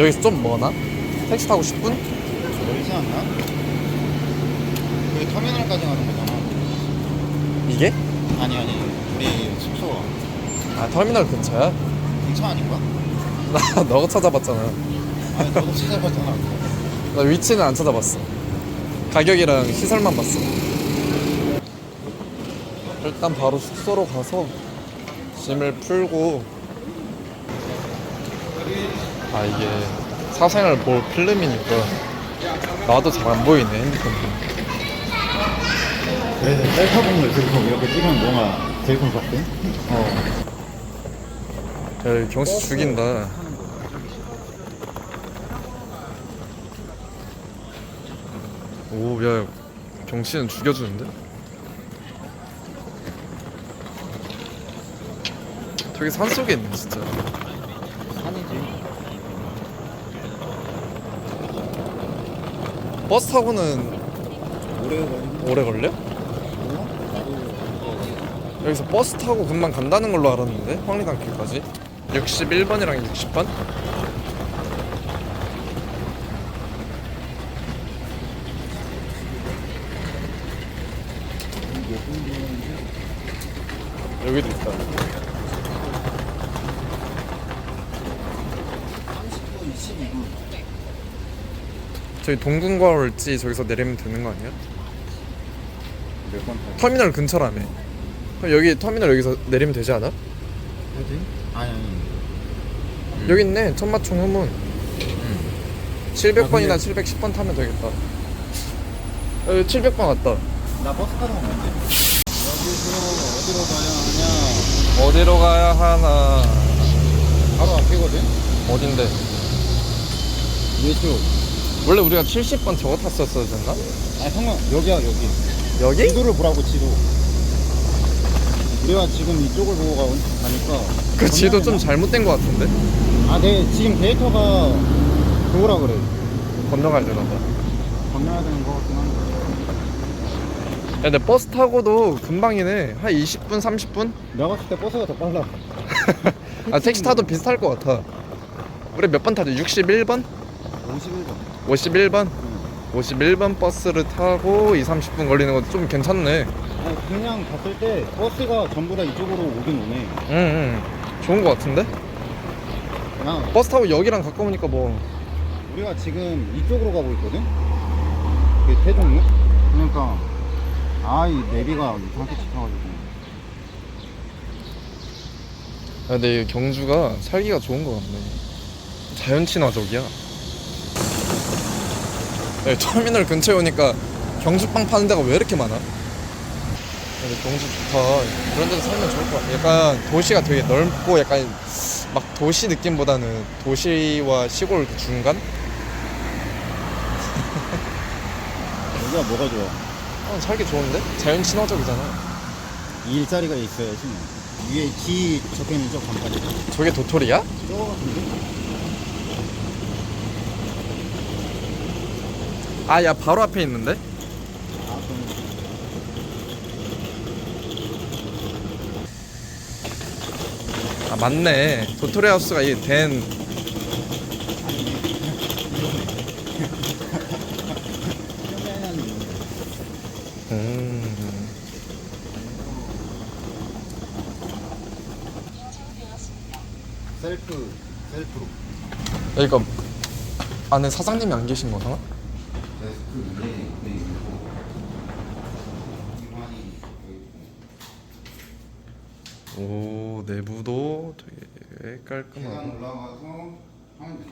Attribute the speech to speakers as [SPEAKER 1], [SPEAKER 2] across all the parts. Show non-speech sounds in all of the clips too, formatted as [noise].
[SPEAKER 1] 여기서 좀 머나? 택시 타고 10분?
[SPEAKER 2] 멀지 않나? 여기 터미널까지 가는 거잖아.
[SPEAKER 1] 이게?
[SPEAKER 2] 아니 아니 우리 숙소가
[SPEAKER 1] 아 터미널 근처야?
[SPEAKER 2] 근처 아닌가?
[SPEAKER 1] 나 [laughs] 너가 찾아봤잖아
[SPEAKER 2] 아니 너도 찾아봤잖아.
[SPEAKER 1] 나 위치는 안 찾아봤어 가격이랑 시설만 봤어 일단 바로 숙소로 가서 짐을 풀고 아 이게 사생활 볼 필름이니까 나도 잘 안 보이네 핸드폰
[SPEAKER 2] 그래서 셀카봉을 들고 이렇게 찍으면 뭔가 제일 큰것 같아.
[SPEAKER 1] 어. 야, 경씨 죽인다. 오, 야, 경씨는 죽여주는데? 저기 산 속에 있네, 진짜.
[SPEAKER 2] 산이지.
[SPEAKER 1] 버스 타고는
[SPEAKER 2] 오래 걸리는
[SPEAKER 1] 오래 걸려? 여기서 버스 타고 금방 간다는 걸로 알았는데, 황리단 길까지. 61번이랑 60번? 여기도 있다.
[SPEAKER 2] 30분, 12분.
[SPEAKER 1] 저희 동궁과 올지 저기서 내리면 되는 거 아니야?
[SPEAKER 2] 몇번 타지?
[SPEAKER 1] 터미널 근처라며. 그럼 여기 터미널 여기서 내리면 되지 않아?
[SPEAKER 2] 어디? 아니 아니.
[SPEAKER 1] 여기 있네. 천마총 후문. 700번이나 710번 타면 되겠다. 여기 700번 왔다.
[SPEAKER 2] 나 버스 타러 가면 안 돼. 여기서 어디로 가야 하냐?
[SPEAKER 1] 어디로 가야 하나?
[SPEAKER 2] 바로 앞이거든.
[SPEAKER 1] 어딘데?
[SPEAKER 2] 왼쪽.
[SPEAKER 1] 원래 우리가 70번 저거 탔었어야 됐나?
[SPEAKER 2] 아니 상관 여기야 여기.
[SPEAKER 1] 여기?
[SPEAKER 2] 지도를 보라고 지도. 우리가 지금 이쪽을 보고 가, 가니까.
[SPEAKER 1] 그 지도 좀 잘못된 것 같은데?
[SPEAKER 2] 되나? 아, 네 지금 데이터가 그거라 그래.
[SPEAKER 1] 건너가야 되나 봐.
[SPEAKER 2] 건너야 되는 거 같긴 한데.
[SPEAKER 1] 야, 근데 버스 타고도 금방이네. 한 20분, 30분?
[SPEAKER 2] 내가 봤을 때 버스가 더 빨라. [laughs]
[SPEAKER 1] 아, 택시 타도 비슷할 것 같아. 우리 몇 번 타죠? 61번?
[SPEAKER 2] 51번.
[SPEAKER 1] 51번?
[SPEAKER 2] 응.
[SPEAKER 1] 51번 버스를 타고 2, 30분 걸리는 것도 좀 괜찮네.
[SPEAKER 2] 아니, 그냥 봤을 때 버스가 전부 다 이쪽으로 오긴 오네.
[SPEAKER 1] 응, 응. 좋은 것 같은데?
[SPEAKER 2] 그냥
[SPEAKER 1] 버스 타고 여기랑 가까우니까 뭐.
[SPEAKER 2] 우리가 지금 이쪽으로 가고 있거든? 그 태종로? 그러니까 아이 내비가 이상하게 찍혀가지고
[SPEAKER 1] 아, 근데 이 경주가 살기가 좋은 것 같네. 자연 친화적이야. 네, 터미널 근처에 오니까 경주빵 파는 데가 왜 이렇게 많아? 근데 경주 좋다. 그런 데서 살면 좋을 것 같아. 약간 도시가 되게 넓고 약간 막 도시 느낌보다는 도시와 시골 그 중간? [laughs]
[SPEAKER 2] 여기가 뭐가 좋아?
[SPEAKER 1] 어, 살기 좋은데? 자연 친화적이잖아.
[SPEAKER 2] 이 일자리가 있어야지 뭐. 위에 기 적혀있는 저 간판이
[SPEAKER 1] 저게 도토리야?
[SPEAKER 2] 저거 같은데?
[SPEAKER 1] 아, 야, 바로 앞에 있는데?
[SPEAKER 2] 아
[SPEAKER 1] 맞네. 도토리 하우스가 이게 된. 음.
[SPEAKER 2] 셀프 셀프로
[SPEAKER 1] 여기가 안에 사장님이 안 계신 거잖아?
[SPEAKER 2] 데스크 위에 네 있고 기관이 여기 있고
[SPEAKER 1] 오, 내부도 되게
[SPEAKER 2] 계단
[SPEAKER 1] 깔끔하고.
[SPEAKER 2] 올라가서 하면 되지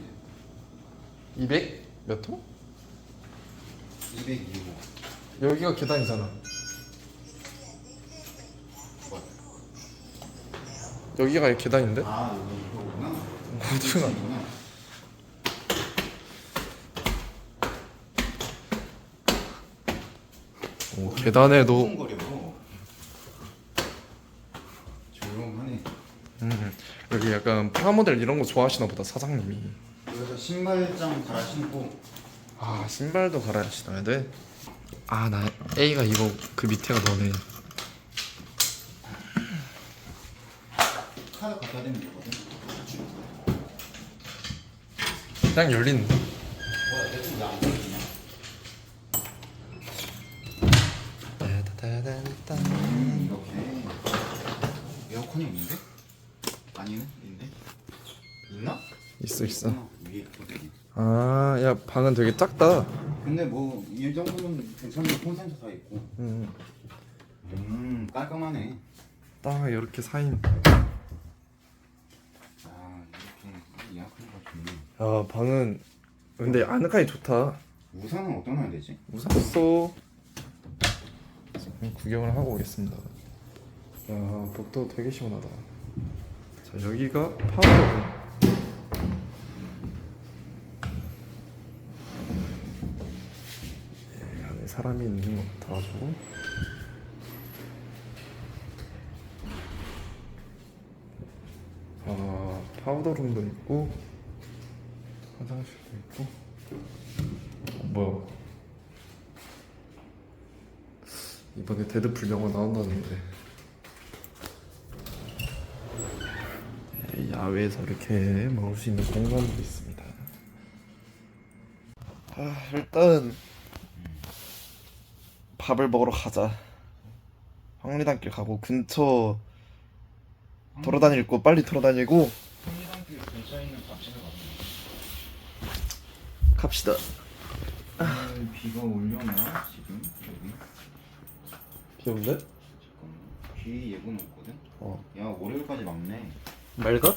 [SPEAKER 1] 200? 몇 호?
[SPEAKER 2] 202호
[SPEAKER 1] 여기가 계단이잖아. 여기가 계단인데?
[SPEAKER 2] 아 여기 이거구나
[SPEAKER 1] 어디가?
[SPEAKER 2] 이거구나.
[SPEAKER 1] 오, 계단에도
[SPEAKER 2] 조용하네
[SPEAKER 1] 음, 여기 약간 프라모델 이런 거 좋아하시나 보다 사장님이.
[SPEAKER 2] 신발장 갈아 신고
[SPEAKER 1] 아 신발도 갈아야 신어야 돼? 아 나 A가 이거 그 밑에가 너네
[SPEAKER 2] 카드 갖다 대면 되거든
[SPEAKER 1] 그냥 열리는데
[SPEAKER 2] 뭐야 대충 왜안?
[SPEAKER 1] 따다다단딴.
[SPEAKER 2] 이렇게 에어컨이 있는데? 아니네? 있네? 있나?
[SPEAKER 1] 있어 있어
[SPEAKER 2] 어.
[SPEAKER 1] 아 야 방은 되게 작다.
[SPEAKER 2] 근데 뭐 이 정도면 괜찮은 콘센트 다 있고.
[SPEAKER 1] 음,
[SPEAKER 2] 음 깔끔하네.
[SPEAKER 1] 딱 이렇게 사인.
[SPEAKER 2] 아 이렇게 예약하니까 좋네.
[SPEAKER 1] 야 방은 근데 아늑하니 좋다.
[SPEAKER 2] 우산은 어떤 거 해야 되지?
[SPEAKER 1] 우산 써. 구경을 하고 오겠습니다. 야 복도 되게 시원하다. 자 여기가 파워룸 사람이 있는 것 같아가지고. 아 파우더룸도 있고 화장실도 있고. 어, 뭐야. 이번에 데드풀 영화 나온다는데. 네, 야외에서 이렇게 먹을 수 있는 공간도 있습니다. 아 일단 밥을 먹으러 가자. 황리단길 가고 근처 돌아다닐 거 빨리 돌아다니고
[SPEAKER 2] 한리단길 근처에 있는 밥집을
[SPEAKER 1] 갑시다
[SPEAKER 2] 가보자. 오늘 비가 올려나 지금? 여기?
[SPEAKER 1] 비 온대?
[SPEAKER 2] 잠깐만. 비 예보는 없거든?
[SPEAKER 1] 어.
[SPEAKER 2] 야 월요일까지 막네.
[SPEAKER 1] 맑아?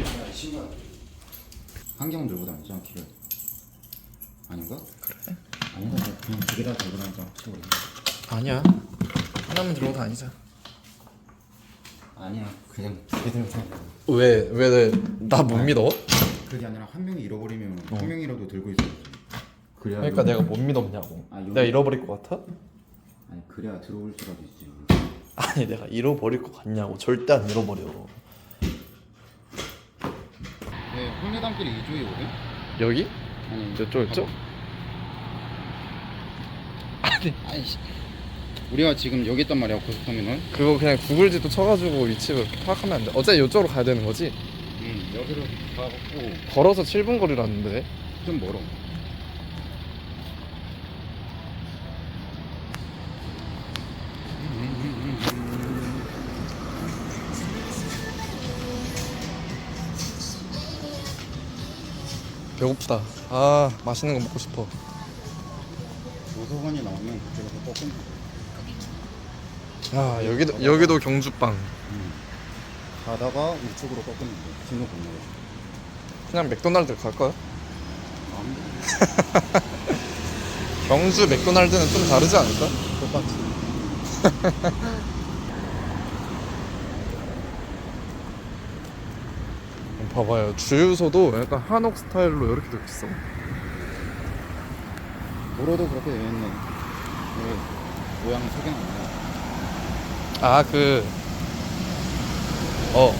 [SPEAKER 2] 야 신발 한경 들고 다니자 길을. 아닌가?
[SPEAKER 1] 그래.
[SPEAKER 2] 아니다 그냥 두 개 다 들고 다니자 모르
[SPEAKER 1] 아니야. 하나만 들고 다니자
[SPEAKER 2] 아니야. 그냥 두 개 들고 다니자
[SPEAKER 1] 왜? 왜 나 못 믿어?
[SPEAKER 2] 그게 아니라 한 명이 잃어버리면 한 명이라도 들고 있어야지. 그래야
[SPEAKER 1] 그러니까 내가 못 믿었냐고.
[SPEAKER 2] 아, 여기-
[SPEAKER 1] 내가 잃어버릴 것 같아?
[SPEAKER 2] 아니 그래야 들어올 수라도 있지.
[SPEAKER 1] 아니 내가 잃어버릴 것 같냐고. 절대 안 잃어버려
[SPEAKER 2] 네 황리단길이 이쪽이거든?
[SPEAKER 1] 여기?
[SPEAKER 2] 아니
[SPEAKER 1] 저쪽? 있죠? 아니.
[SPEAKER 2] 아이씨. 우리가 지금 여기 있단 말이야 고속터미널.
[SPEAKER 1] 그거 그냥 구글 지도 쳐가지고 위치를 파악하면 안 돼. 어차피 이쪽으로 가야 되는 거지?
[SPEAKER 2] 응 여기로 가갖고.
[SPEAKER 1] 걸어서 7분 거리라는데.
[SPEAKER 2] 좀 멀어
[SPEAKER 1] 배고프다. 아 맛있는 거 먹고 싶어.
[SPEAKER 2] 도서관이 나오면 그쪽에서 꺾은
[SPEAKER 1] 야 여기도 여기도 경주빵.
[SPEAKER 2] 가다가 우측으로 꺾으면 돼. 진로 건너고
[SPEAKER 1] 그냥 맥도날드 갈까요? [laughs] 경주 맥도날드는 좀 다르지 않을까?
[SPEAKER 2] 똑같이 [laughs]
[SPEAKER 1] 봐봐요 주유소도 약간 한옥 스타일로 이렇게 되어 있어
[SPEAKER 2] 도로도 그렇게 되어 있네 왜 모양 소개는 안 나.
[SPEAKER 1] 아그 어.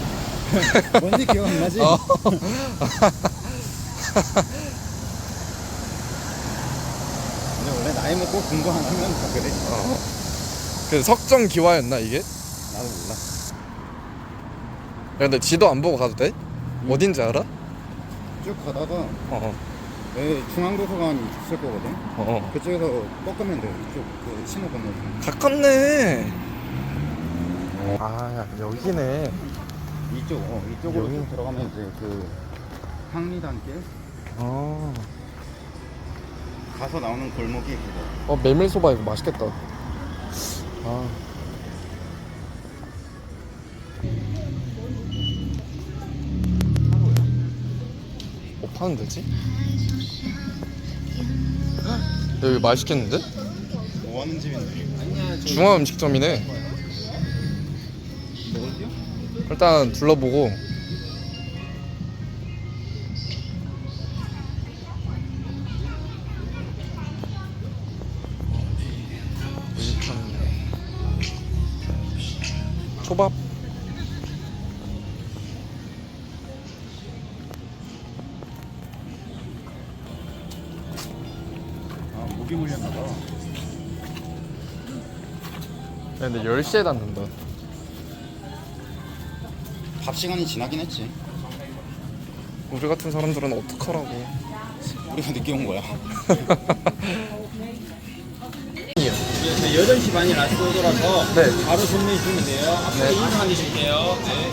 [SPEAKER 1] [laughs]
[SPEAKER 2] 뭔지 기억 안 나지?
[SPEAKER 1] 어. [laughs]
[SPEAKER 2] 근데 원래 나이 먹고 공부 안 하면 다 그래
[SPEAKER 1] 그 석정 기와였나 이게? 야,
[SPEAKER 2] 나도 몰라
[SPEAKER 1] 근데 지도 안 보고 가도 돼? 어딘지 알아?
[SPEAKER 2] 쭉 가다가
[SPEAKER 1] 어,
[SPEAKER 2] 왜 중앙도서관 있을 거거든
[SPEAKER 1] 어, 어.
[SPEAKER 2] 그쪽에서 꺾으면 돼 이쪽 그 신호 건너서
[SPEAKER 1] 가깝네. 아, 야, 여기네.
[SPEAKER 2] 이쪽 어 이쪽으로
[SPEAKER 1] 여기?
[SPEAKER 2] 쭉 들어가면 이제 그 항리단길
[SPEAKER 1] 어,
[SPEAKER 2] 가서 나오는 골목이 그거
[SPEAKER 1] 어 메밀소바 이거 맛있겠다. 아, 뭐 파는 데지? 여기 맛있겠는데?
[SPEAKER 2] 뭐 하는 집인데?
[SPEAKER 1] 중화 음식점이네. 일단 둘러보고. 근데 10시에 닫는다.
[SPEAKER 2] 밥 시간이 지나긴 했지.
[SPEAKER 1] 우리 같은 사람들은 어떡하라고
[SPEAKER 2] 우리가 늦게 온 거야.
[SPEAKER 3] 저희 8시 반이 라스트 오더라서
[SPEAKER 1] 네.
[SPEAKER 3] 바로 주문해 주시면 돼요. 앞에
[SPEAKER 1] 네.
[SPEAKER 3] 인사 돼요. 네.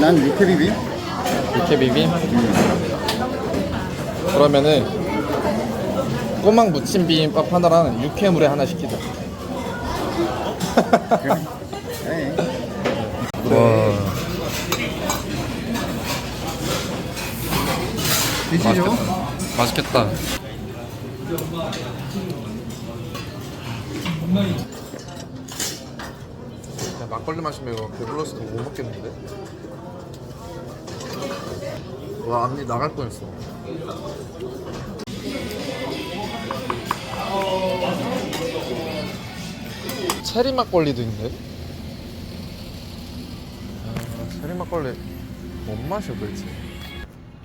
[SPEAKER 2] 난 육회 비빔.
[SPEAKER 1] 이렇게 비빔? 그러면은 꼬막 무침 비빔밥 하나랑 육회물에 하나 시키자
[SPEAKER 2] 네. [laughs]
[SPEAKER 1] 와
[SPEAKER 2] 드시죠.
[SPEAKER 1] 맛있겠다 야, 막걸리 마시면 이거 배불러서 더못 먹겠는데? 와 앞니 나갈 뻔했어 체리 막걸리도 있네 아, 체리 막걸리 뭔 맛이야 도대체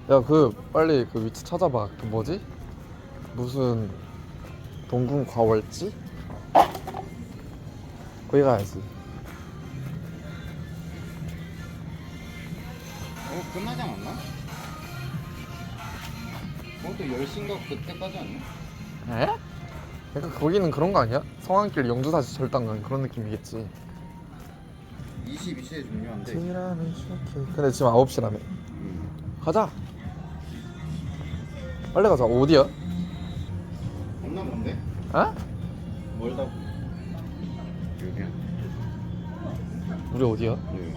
[SPEAKER 1] 야그 빨리 그 위치 찾아봐 그 뭐지? 무슨 동궁 과월지? 거기 가야지
[SPEAKER 2] 어, 끝나지 않았나? 그것도 10시인가 그때까지 아니야?
[SPEAKER 1] 에? 그러니까 거기는 그런 거 아니야? 성안길 영주사지 절단간 그런 느낌이겠지
[SPEAKER 2] 22시에 종료한대.
[SPEAKER 1] 근데 지금 9시라며
[SPEAKER 2] 음.
[SPEAKER 1] 가자 빨리 가자 어디야?
[SPEAKER 2] 겁나 먼데?
[SPEAKER 1] 어?
[SPEAKER 2] 멀다고. 여기야.
[SPEAKER 1] 우리 어디야?
[SPEAKER 2] 여기.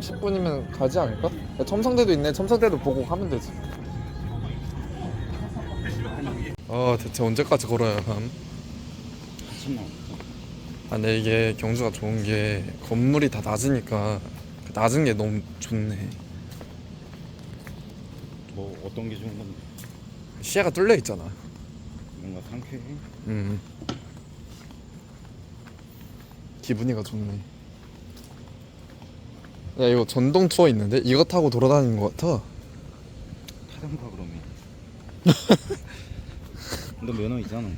[SPEAKER 1] 30분이면 가지 않을까? 야, 첨성대도 있네 첨성대도 보고 가면 되지 아 대체 언제까지 걸어야 함?
[SPEAKER 2] 아
[SPEAKER 1] 근데 이게 경주가 좋은 게 건물이 다 낮으니까 그 낮은 게 너무 좋네
[SPEAKER 2] 뭐 어떤 게 좋은 건데?
[SPEAKER 1] 시야가 뚫려 있잖아
[SPEAKER 2] 뭔가 상쾌해.
[SPEAKER 1] 음 기분이가 좋네 야 이거 전동 투어 있는데 이거 타고 돌아다니는 것 같아
[SPEAKER 2] 타던가 그러면. [laughs] 너 면허 있잖아.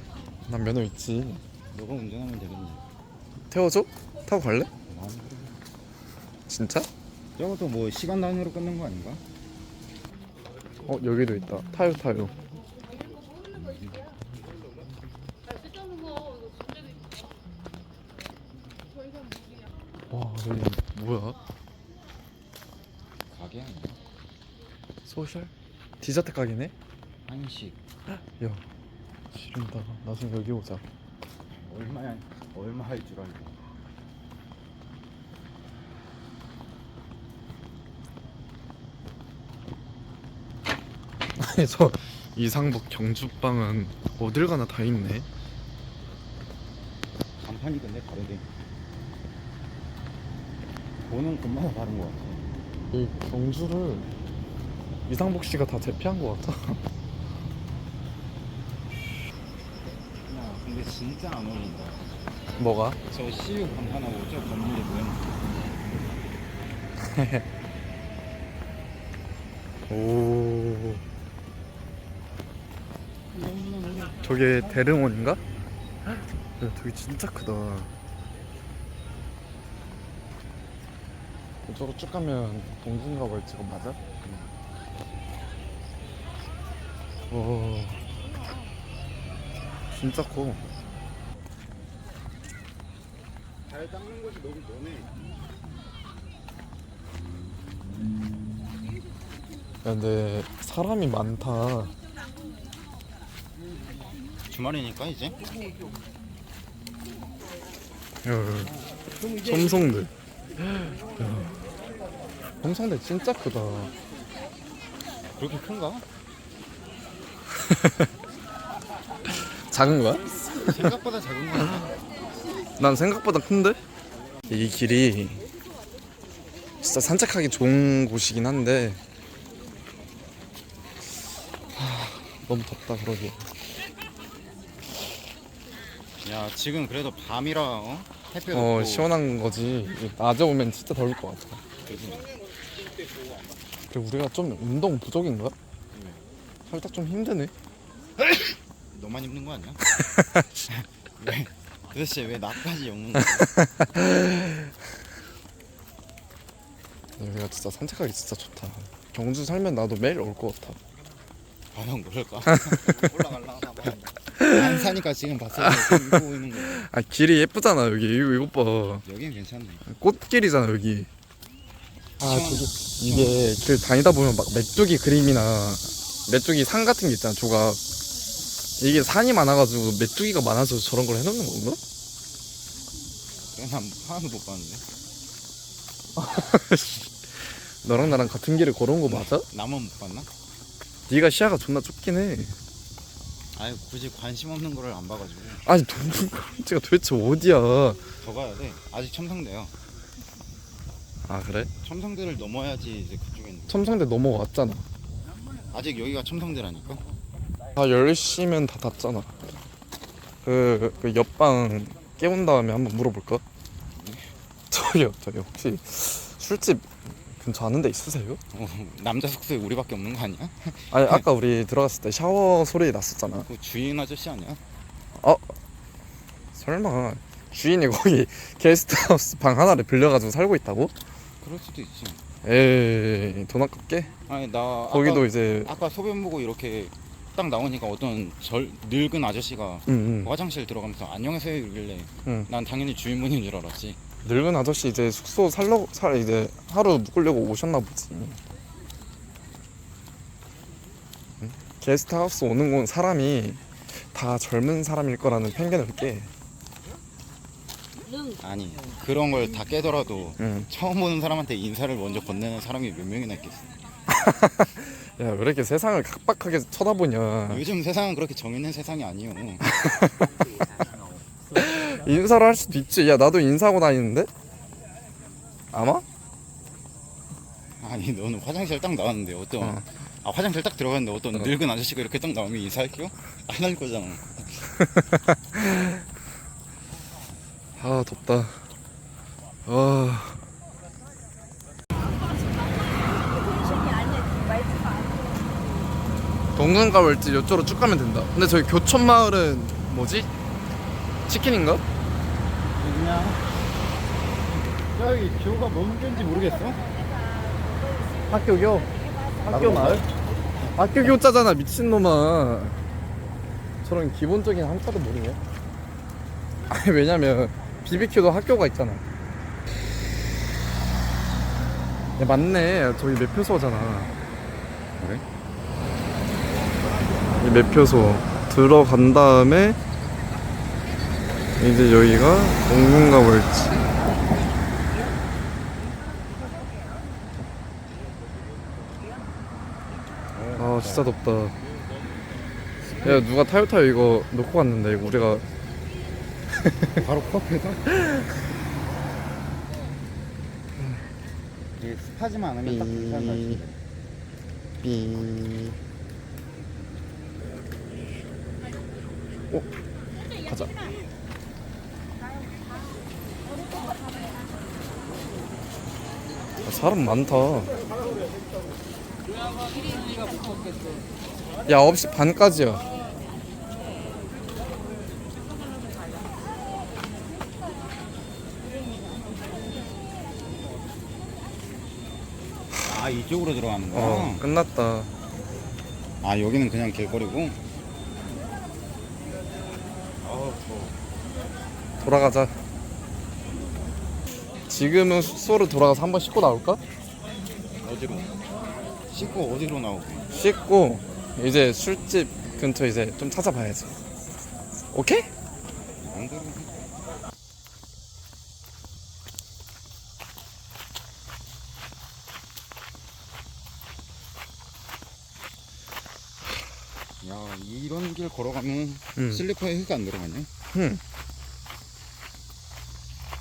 [SPEAKER 1] 난 면허 있지
[SPEAKER 2] 너가 운전하면 되겠네.
[SPEAKER 1] 태워줘? 타고 갈래?
[SPEAKER 2] 그래.
[SPEAKER 1] 진짜?
[SPEAKER 2] 저것도 뭐 시간 단위로 끊는 거 아닌가?
[SPEAKER 1] 어 여기도 있다 타요 타요 와 여기 뭐야?
[SPEAKER 2] 가게 아니야?
[SPEAKER 1] 소셜? 디저트 가게네?
[SPEAKER 2] 한식.
[SPEAKER 1] 야 지른다 나중에 여기 오자
[SPEAKER 2] 얼마야? 얼마 할 줄 알고. [laughs]
[SPEAKER 1] 아니 저 이상복 경주빵은 어딜 가나 다 있네
[SPEAKER 2] 간판이 근데 다르대. 보는 곳마다 다른 거 같아.
[SPEAKER 1] 이 경주를 이상복 씨가 다 제패한 것 같아 [laughs]
[SPEAKER 2] 야, 근데 진짜 안 어울린다.
[SPEAKER 1] 뭐가?
[SPEAKER 2] 저 CU 간판하고 저 건물의 모양.
[SPEAKER 1] 오 저게 대릉원인가? 야 저기 진짜 크다 이쪽으로 쭉 가면 동궁가 월지가 맞아? 와 진짜 커
[SPEAKER 2] 잘 닦는 곳이 너무 머네.
[SPEAKER 1] 야, 근데 사람이 많다
[SPEAKER 2] 주말이니까 이제.
[SPEAKER 1] 야, 첨성대 야, 첨성대 진짜 크다
[SPEAKER 2] 그렇게 큰가? [laughs]
[SPEAKER 1] 작은 거야?
[SPEAKER 2] 생각보다 작은 거 같아.
[SPEAKER 1] 난 생각보다 큰데? 이 길이 진짜 산책하기 좋은 곳이긴 한데 하, 너무 덥다 그러기
[SPEAKER 2] 야, 지금 그래도 밤이라 어? 햇볕
[SPEAKER 1] 어
[SPEAKER 2] 없고
[SPEAKER 1] 시원한 거지 낮에 오면 진짜 더울 것 같아? 그리고 우리가 좀 운동 부족인가? 살짝 좀 힘드네
[SPEAKER 2] 너만 입는 거 아니야? [laughs] 왜? 도대체 왜 나까지 엮는 거야?
[SPEAKER 1] 여기가 진짜 산책하기 진짜 좋다. 경주 살면 나도 매일 올 것 같아.
[SPEAKER 2] 과연 그럴까? [laughs] 올라갈라나 봐. 안 사니까 지금 때 이거 보이는 거.
[SPEAKER 1] 아 길이 예쁘잖아 여기 이거 이것 봐.
[SPEAKER 2] 여긴 괜찮네.
[SPEAKER 1] 꽃길이잖아 여기. 아 저기 이게 길 다니다 보면 막 메뚜기 그림이나 메뚜기 산 같은 게 있잖아 조각. 이게 산이 많아가지고 메뚜기가 많아서 저런 걸 해놓는 건가?
[SPEAKER 2] 난 하나도 못 봤는데. [laughs]
[SPEAKER 1] 너랑 나랑 같은 길을 걸어온 거 맞아?
[SPEAKER 2] 나만 못 봤나?
[SPEAKER 1] 네가 시야가 존나 좁긴 해.
[SPEAKER 2] 아니 굳이 관심 없는 거를 안 봐가지고
[SPEAKER 1] 아니 동굴감지가 도대체 어디야?
[SPEAKER 2] 더 가야 돼. 아직 첨성대요.
[SPEAKER 1] 아 그래?
[SPEAKER 2] 첨성대를 넘어야지 이제 그쪽에 있는.
[SPEAKER 1] 첨성대 넘어왔잖아.
[SPEAKER 2] 아직 여기가 첨성대라니까.
[SPEAKER 1] 다 10시면 다 닫잖아. 그, 그 옆방 깨운 다음에 한번 물어볼까? 저기요, 저기 혹시 술집 근처 아는 데 있으세요?
[SPEAKER 2] 어, 남자 숙소에 우리밖에 없는 거 아니야?
[SPEAKER 1] 아니 아까 우리 들어갔을 때 샤워 소리 났었잖아.
[SPEAKER 2] 그 주인 아저씨 아니야?
[SPEAKER 1] 설마 주인이 거기 게스트하우스 방 하나를 빌려가지고 살고 있다고?
[SPEAKER 2] 그럴 수도 있지.
[SPEAKER 1] 에이 돈 아깝게?
[SPEAKER 2] 아니 나
[SPEAKER 1] 거기도
[SPEAKER 2] 아까,
[SPEAKER 1] 이제
[SPEAKER 2] 아까 소변 보고 이렇게 딱 나오니까 어떤 절 늙은 아저씨가
[SPEAKER 1] 응, 응,
[SPEAKER 2] 화장실 들어가면서 안녕하세요 이러길래
[SPEAKER 1] 응.
[SPEAKER 2] 난 당연히 주인분인 줄 알았지.
[SPEAKER 1] 늙은 아저씨 이제 숙소 살러 살 이제 하루 묵으려고 오셨나 보지. 응? 게스트하우스 오는 건 사람이 다 젊은 사람일 거라는 편견을 깨.
[SPEAKER 2] 아니 그런 걸 다 깨더라도
[SPEAKER 1] 응.
[SPEAKER 2] 처음 보는 사람한테 인사를 먼저 건네는 사람이 몇 명이나 있겠어. [laughs]
[SPEAKER 1] 야, 왜 이렇게 세상을 각박하게 쳐다보냐.
[SPEAKER 2] 요즘 세상은 그렇게 정있는 세상이 아니요. [laughs]
[SPEAKER 1] 인사를 할 수도 있지. 야, 나도 인사하고 다니는데? 아마?
[SPEAKER 2] 아니 너는 화장실 딱 나왔는데 어떤
[SPEAKER 1] 어.
[SPEAKER 2] 아 화장실 딱 들어갔는데 어떤
[SPEAKER 1] 어.
[SPEAKER 2] 늙은 아저씨가 이렇게 딱 나오면 인사할게요? 안 할 거잖아. [laughs]
[SPEAKER 1] 아, 덥다. 아. 동근가 월지 이쪽으로 쭉 가면 된다. 근데 저기 교촌마을은 뭐지? 치킨인가?
[SPEAKER 2] 그냥 여기 교가 뭔 교인지 모르겠어.
[SPEAKER 1] 학교교? 학교 마을? 학교 교자잖아 미친놈아 저런 기본적인 한자도 모르네 아니 왜냐면 BBQ도 학교가 있잖아 야 맞네 저기 매표소잖아
[SPEAKER 2] 그래?
[SPEAKER 1] 이 매표소 들어간 다음에 이제 여기가 동gun가 월지. 아 진짜 덥다. 야 누가 타요타요? 이거 놓고 갔는데 이거 우리가. [laughs]
[SPEAKER 2] 바로 코앞에서? 이게 습하지만 않으면 딱 괜찮은 날씨인데.
[SPEAKER 1] 삐 어? 가자 아, 사람 많다 야 9시 반까지야
[SPEAKER 2] 아 이쪽으로 들어가는 거야?
[SPEAKER 1] 어 끝났다
[SPEAKER 2] 아 여기는 그냥 길거리고?
[SPEAKER 1] 돌아가자 지금은 숙소로 돌아가서 한번 씻고 나올까?
[SPEAKER 2] 어디로? 씻고 어디로 나오고?
[SPEAKER 1] 씻고 이제 술집 근처 이제 좀 찾아봐야지 오케이?
[SPEAKER 2] 안 그래. 야 이런 길 걸어가면
[SPEAKER 1] 음.
[SPEAKER 2] 슬리퍼에 흙 안 들어가냐?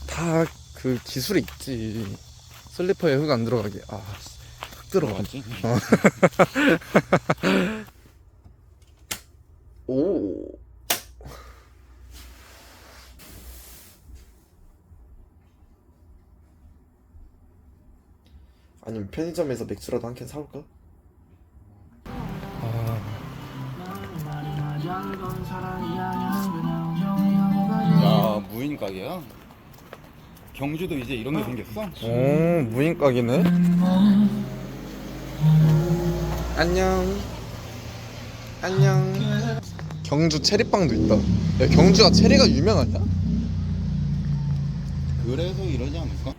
[SPEAKER 1] 다 그 기술이 있지 슬리퍼에 흙 안 들어가게 아 흙 들어가
[SPEAKER 2] 들어갔지? [laughs]
[SPEAKER 1] 오 아니면 편의점에서 맥주라도 한 캔 사올까?
[SPEAKER 2] 아야 무인 가게야. 경주도 이제 이런 게 생겼어?
[SPEAKER 1] 오 무인 가게네. 안녕. 안녕. 경주 체리빵도 있다. 야 경주가 체리가 유명하냐?
[SPEAKER 2] 그래서 이러지 않을까?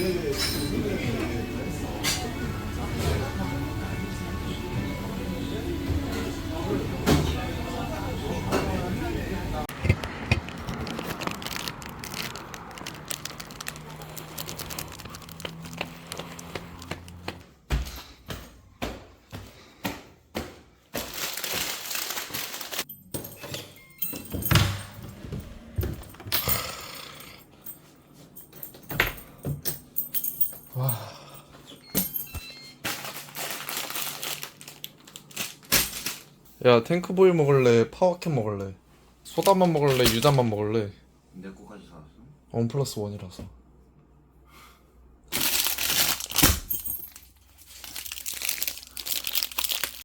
[SPEAKER 2] すみません。
[SPEAKER 1] 야 탱크보이 먹을래? 파워캔 먹을래? 소다만 먹을래? 유자만 먹을래?
[SPEAKER 2] 내 거까지 사왔어?
[SPEAKER 1] 원 플러스 원이라서